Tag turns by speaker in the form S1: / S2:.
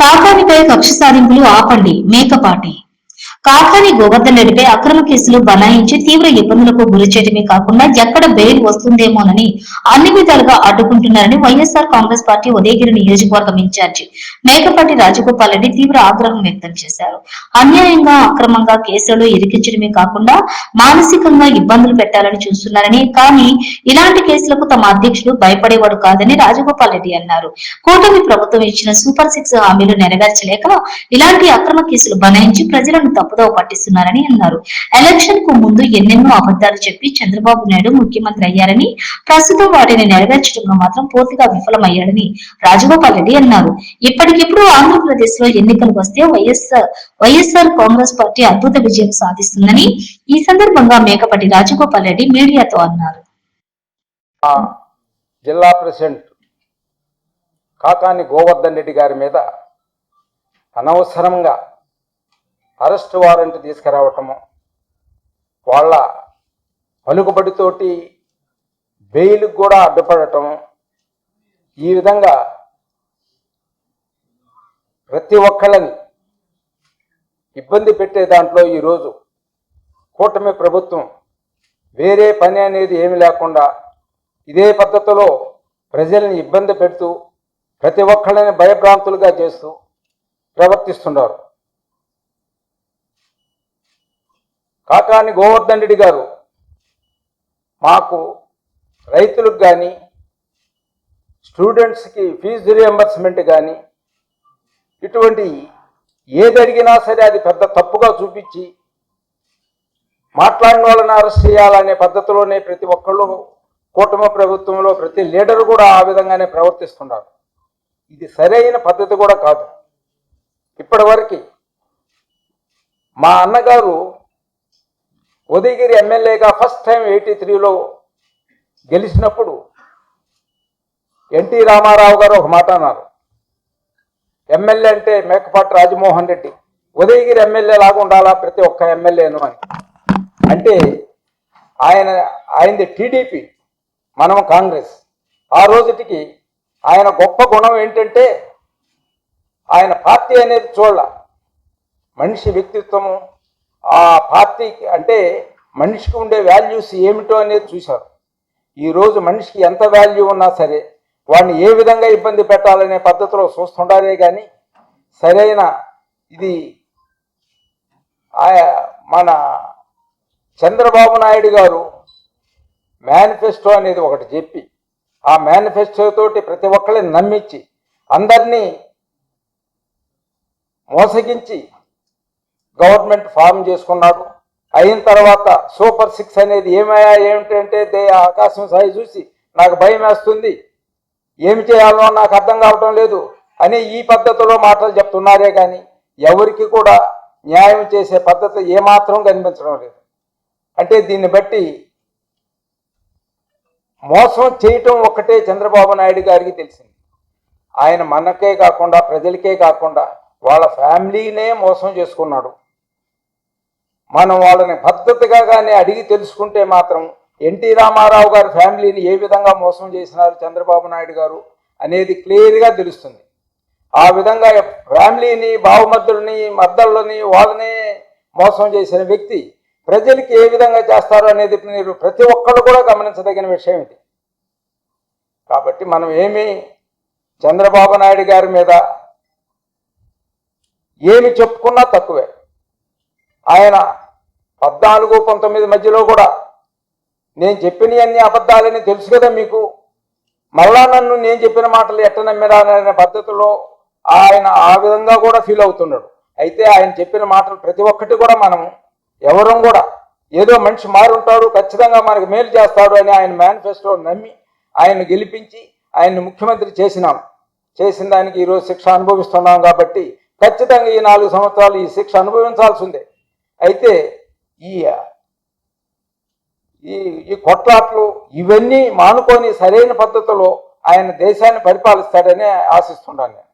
S1: కాకానిపై కక్ష సాధింపులు ఆపండి. మేకపాటి. కాకాని గోవర్ధన్ రెడ్డిపై అక్రమ కేసులు బనాయించి తీవ్ర ఇబ్బందులకు గురి చేయడమే కాకుండా ఎక్కడ బెయిల్ వస్తుందేమోనని అన్ని విధాలుగా అడ్డుకుంటున్నారని వైఎస్ఆర్ కాంగ్రెస్ పార్టీ ఉదయగిరి నియోజకవర్గం ఇన్ఛార్జి మేకపాటి రాజగోపాల్ రెడ్డి తీవ్ర ఆగ్రహం వ్యక్తం చేశారు. అన్యాయంగా అక్రమంగా కేసులలో ఇరికించడమే కాకుండా మానసికంగా ఇబ్బందులు పెట్టాలని చూస్తున్నారని కానీ ఇలాంటి కేసులకు తమ అధ్యక్షుడు భయపడేవాడు కాదని రాజగోపాల్ రెడ్డి అన్నారు. కూటమి ప్రభుత్వం ఇచ్చిన సూపర్ సిక్స్ హామీలు నెరవేర్చలేక ఇలాంటి అక్రమ కేసులు బనాయించి ప్రజలను తప్పుదో పట్టిస్తున్నారని అన్నారు. ఎలక్షన్కు ముందు ఎన్నెన్నో అబద్దాలు చెప్పి చంద్రబాబు నాయుడు ముఖ్యమంత్రి అయ్యారని ప్రస్తుతం వాటిని నెరవేర్చడంలో మాత్రం పూర్తిగా విఫలమయ్యాడని రాజగోపాల్ రెడ్డి అన్నారు. ఇప్పటికిప్పుడు ఆంధ్రప్రదేశ్లో ఎన్నికలు వస్తే వైఎస్ఆర్ వైఎస్ఆర్ కాంగ్రెస్ పార్టీ అద్భుత విజయం సాధిస్తుందని ఈ సందర్భంగా మేకపాటి రాజగోపాల్ రెడ్డి మీడియాతో అన్నారు.
S2: జిల్లా ప్రెసిడెంట్ కాకాని గోవర్ధన్ రెడ్డి గారి మీద అనవసరంగా అరెస్ట్ వారెంట్ తీసుకురావటము వాళ్ళ పలుకుబడితోటి బెయిల్కి కూడా అడ్డుపడటం ఈ విధంగా ప్రతి ఒక్కళ్ళని ఇబ్బంది పెట్టే దాంట్లో ఈరోజు కూటమి ప్రభుత్వం వేరే పని అనేది ఏమి లేకుండా ఇదే పద్ధతిలో ప్రజల్ని ఇబ్బంది పెడుతూ ప్రతి ఒక్కళ్ళని భయభ్రాంతులుగా చేస్తూ ప్రవర్తిస్తున్నారు. కాకాని గోవర్ధన్ రెడ్డి గారు మాకు రైతులకు కానీ స్టూడెంట్స్కి ఫీజు రియంబర్స్మెంట్ కానీ ఇటువంటి ఏది అడిగినా సరే అది పెద్ద తప్పుగా చూపించి మాట్లాడిన వాళ్ళని అరెస్ట్ చేయాలనే పద్ధతిలోనే ప్రతి ఒక్కళ్ళు కూటమి ప్రభుత్వంలో ప్రతి లీడర్ కూడా ఆ విధంగానే ప్రవర్తిస్తున్నారు. ఇది సరైన పద్ధతి కూడా కాదు. ఇప్పటివరకు మా అన్నగారు ఉదయగిరి ఎమ్మెల్యేగా ఫస్ట్ టైం ఎయిటీ త్రీలో గెలిచినప్పుడు ఎన్టీ రామారావు గారు ఒక మాట అన్నారు. ఎమ్మెల్యే అంటే మేకపాటి రాజమోహన్ రెడ్డి. ఉదయగిరి ఎమ్మెల్యే లాగా ఉండాలా ప్రతి ఒక్క ఎమ్మెల్యేను అని. అంటే ఆయన ఆయనది టీడీపీ మనం కాంగ్రెస్. ఆ రోజుటికి ఆయన గొప్ప గుణం ఏంటంటే ఆయన పార్టీ అనేది చూడాల. మనిషి వ్యక్తిత్వము ఆ పార్టీ పార్టీకి అంటే మనిషికి ఉండే వాల్యూస్ ఏమిటో అనేది చూశారు. ఈరోజు మనిషికి ఎంత వాల్యూ ఉన్నా సరే వాడిని ఏ విధంగా ఇబ్బంది పెట్టాలనే పద్ధతిలో చూస్తుండారే కానీ సరైన ఇది మన చంద్రబాబు నాయుడు గారు మేనిఫెస్టో అనేది ఒకటి చెప్పి ఆ మేనిఫెస్టోతోటి ప్రతి ఒక్కరిని నమ్మించి అందరినీ మోసగించి గవర్నమెంట్ ఫామ్ చేసుకున్నాడు అయిన తర్వాత సూపర్ సిక్స్ అనేది ఏమయ్యా ఏమిటంటే దే ఆకాశం సాయి చూసి నాకు భయం వేస్తుంది. ఏమి చేయాలో నాకు అర్థం కావటం లేదు అని ఈ పద్ధతిలో మాటలు చెప్తున్నారే కానీ ఎవరికి కూడా న్యాయం చేసే పద్ధతి ఏమాత్రం కనిపించడం లేదు. అంటే దీన్ని బట్టి మోసం చేయటం ఒక్కటే చంద్రబాబు నాయుడు గారికి తెలిసింది. ఆయన మనకే కాకుండా ప్రజలకే కాకుండా వాళ్ళ ఫ్యామిలీనే మోసం చేసుకున్నాడు. మనం వాళ్ళని భద్రతగా కానీ అడిగి తెలుసుకుంటే మాత్రం ఎన్టీ రామారావు గారి ఫ్యామిలీని ఏ విధంగా మోసం చేసినారు చంద్రబాబు నాయుడు గారు అనేది క్లియర్గా తెలుస్తుంది. ఆ విధంగా ఫ్యామిలీని బావమద్దులని మద్దళ్ళని వాళ్ళని మోసం చేసిన వ్యక్తి ప్రజలకి ఏ విధంగా చేస్తారు అనేది మీరు ప్రతి ఒక్కరు కూడా గమనించదగిన విషయం ఇది. కాబట్టి మనం ఏమి చంద్రబాబు నాయుడు గారి మీద ఏమి చెప్పుకున్నా తక్కువే. ఆయన పద్నాలుగు పంతొమ్మిది మధ్యలో కూడా నేను చెప్పిన అన్ని అబద్ధాలని తెలుసు కదా మీకు. మళ్ళా నన్ను నేను చెప్పిన మాటలు ఎట్ట నమ్మిరా అనే పద్ధతిలో ఆయన ఆ విధంగా కూడా ఫీల్ అవుతున్నాడు. అయితే ఆయన చెప్పిన మాటలు ప్రతి ఒక్కటి కూడా మనం ఎవరం కూడా ఏదో మనిషి మారుంటాడు ఖచ్చితంగా మనకు మేలు చేస్తాడు అని ఆయన మేనిఫెస్టో నమ్మి ఆయన గెలిపించి ఆయన్ని ముఖ్యమంత్రి చేసినాం. చేసిన దానికి ఈరోజు శిక్ష అనుభవిస్తున్నాం కాబట్టి ఖచ్చితంగా ఈ నాలుగు సంవత్సరాలు ఈ శిక్ష అనుభవించాల్సిందే. అయితే ఈ ఈ ఈ కొట్లాట్లు ఇవన్నీ మానుకొని సరైన పద్ధతిలో ఆయన దేశాన్ని పరిపాలిస్తాడని ఆశిస్తున్నాను నేను.